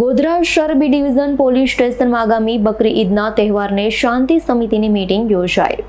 ગોધરા શહેર division police સ્ટેશનમાં આગામી બકરી ઈદના તહેવારને શાંતિ સમિતિની મીટિંગ યોજાઈ.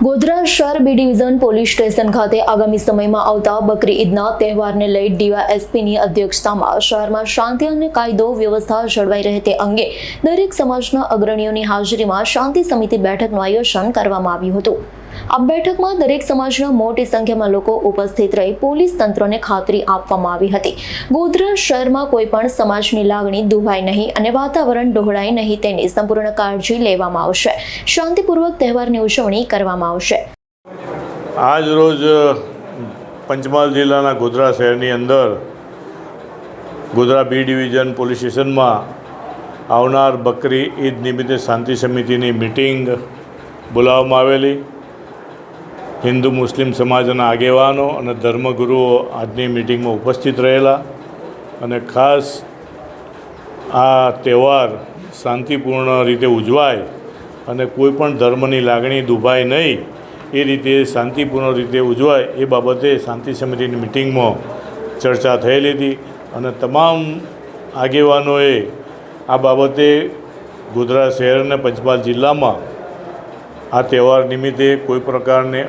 ગોધરા શહેર બી ડિવિઝન પોલીસ સ્ટેશન ખાતે આગામી સમયમાં આવતા બકરી ઈદના તહેવારને લઈ ડીવાયએસપીની અધ્યક્ષતામાં શહેરમાં શાંતિ અને કાયદો વ્યવસ્થા જળવાઈ રહે તે અંગે દરેક સમાજના અગ્રણીઓની હાજરીમાં શાંતિ સમિતિ બેઠકનું આયોજન કરવામાં આવ્યું હતું. આ બેઠકમાં દરેક સમાજના મોટી સંખ્યામાં લોકો ઉપસ્થિત રહી પોલીસ તંત્રને ખાતરી આપવામાં આવી હતી. ગોધરા શહેરમાં કોઈ પણ સમાજની લાગણી દુભાય નહીં અને વાતાવરણ ડહોળાય નહીં તેની સંપૂર્ણ કાળજી લેવામાં આવશે. શાંતિપૂર્વક તહેવારની ઉજવણી કરવામાં આવશે. આજ રોજ પંચમહાલ જિલ્લાના ગોધરા શહેરની અંદર ગોધરા બી ડિવિઝન પોલીસ સ્ટેશનમાં આવનાર બકરી ઈદ નિમિત્તે શાંતિ સમિતિની મિટિંગ બોલાવવામાં આવેલી. હિન્દુ મુસ્લિમ સમાજના આગેવાનો અને ધર્મગુરુઓ આજની મિટિંગમાં ઉપસ્થિત રહેલા અને ખાસ આ તહેવાર શાંતિપૂર્ણ રીતે ઉજવાય અને કોઈ પણ ધર્મની લાગણી દુભાય નહીં, એ રીતે શાંતિપૂર્ણ રીતે ઉજવાય, એ બાબતે શાંતિ સમિતિની મિટિંગમાં ચર્ચા થયેલી હતી અને તમામ આગેવાનોએ આ બાબતે ગોધરા શહેર અને પંચમહાલ જિલ્લામાં આ તહેવાર નિમિત્તે કોઈ પ્રકારને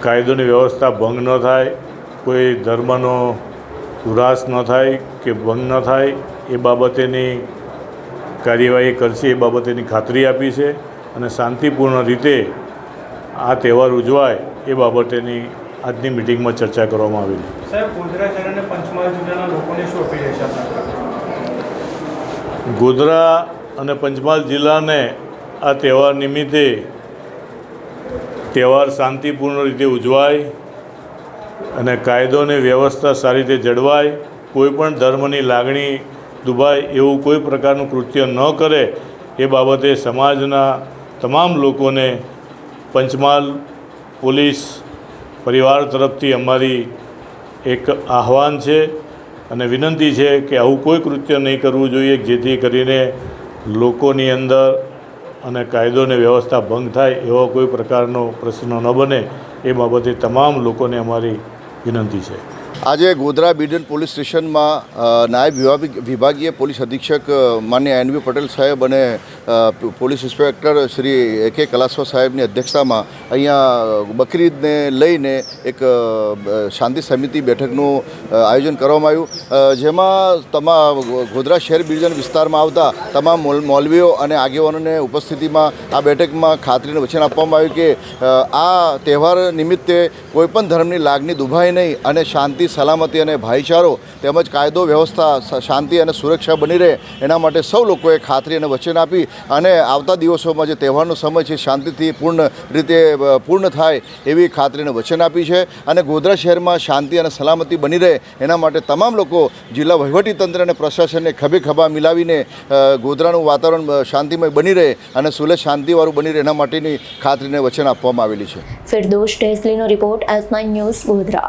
કાયદોની વ્યવસ્થા ભંગ ન થાય કોઈ ધર્મનો ઉરાસ ન થાય કે ભંગ ન થાય એ બાબતેની કાર્યવાહી કરશે એ બાબતેની ખાતરી આપી છે અને શાંતિપૂર્ણ રીતે આ તહેવાર ઉજવાય એ બાબતેની આજની મિટિંગમાં ચર્ચા કરવામાં આવેલી ગોધરા અને પંચમહાલ જિલ્લાના આ તહેવાર નિમિત્તે તહેવાર શાંતિપૂર્ણ રીતે ઉજવાય અને કાયદો અને વ્યવસ્થા સારી રીતે જળવાય. કોઈ પણ ધર્મની લાગણી દુભાય એવું કોઈ પ્રકારનું કૃત્ય ન કરે એ બાબતે સમાજના તમામ લોકોને પંચમહાલ પોલીસ પરિવાર તરફથી અમારી એક આહવાન છે અને વિનંતી છે કે આવું કોઈ કૃત્ય નહીં કરવું જોઈએ, જેથી કરીને લોકોની અંદર અને કાયદો અને વ્યવસ્થા ભંગ થાય એવો કોઈ પ્રકારનો પ્રશ્ન ન બને એ બાબતે તમામ લોકોને અમારી વિનંતી છે. આજે ગોધરા બીડન પોલીસ સ્ટેશનમાં નાયબ વિભાગ, વિભાગીય પોલીસ અધિક્ષક માન્ય એનવી પટેલ સાહેબ અને પોલીસ ઇન્સ્પેક્ટર શ્રી એ કે કલાસ્વા સાહેબની અધ્યક્ષતામાં અહીંયા બકરીદને લઈને એક શાંતિ સમિતિ બેઠકનું આયોજન કરવામાં આવ્યું. જેમાં તમામ ગોધરા શહેર બીડન વિસ્તારમાં આવતા તમામ મૌલવીઓ અને આગેવાનોને ઉપસ્થિતિમાં આ બેઠકમાં ખાતરીને વચન આપવામાં આવ્યું કે આ તહેવાર નિમિત્તે કોઈપણ ધર્મની લાગણી દુભાય નહીં અને શાંતિ સલામતી અને ભાઈચારો તેમજ કાયદો, વ્યવસ્થા શાંતિ અને સુરક્ષા બની રહે એના માટે સૌ લોકોએ ખાતરી અને વચન આપી અને આવતા દિવસોમાં જે તહેવારનો સમય છે શાંતિથી પૂર્ણ રીતે પૂર્ણ થાય એવી ખાતરીને વચન આપી છે અને ગોધરા શહેરમાં શાંતિ અને સલામતી બની રહે એના માટે તમામ લોકો જિલ્લા વહીવટીતંત્ર અને પ્રશાસનને ખભે ખભા મિલાવીને ગોધરાનું વાતાવરણ શાંતિમય બની રહે અને સુલે શાંતિવાળું બની રહે એના માટેની ખાતરીને વચન આપવામાં આવેલી છે. ફિરદોશ ટેસલીનો રિપોર્ટ એસ ન્યૂઝ ગોધરા.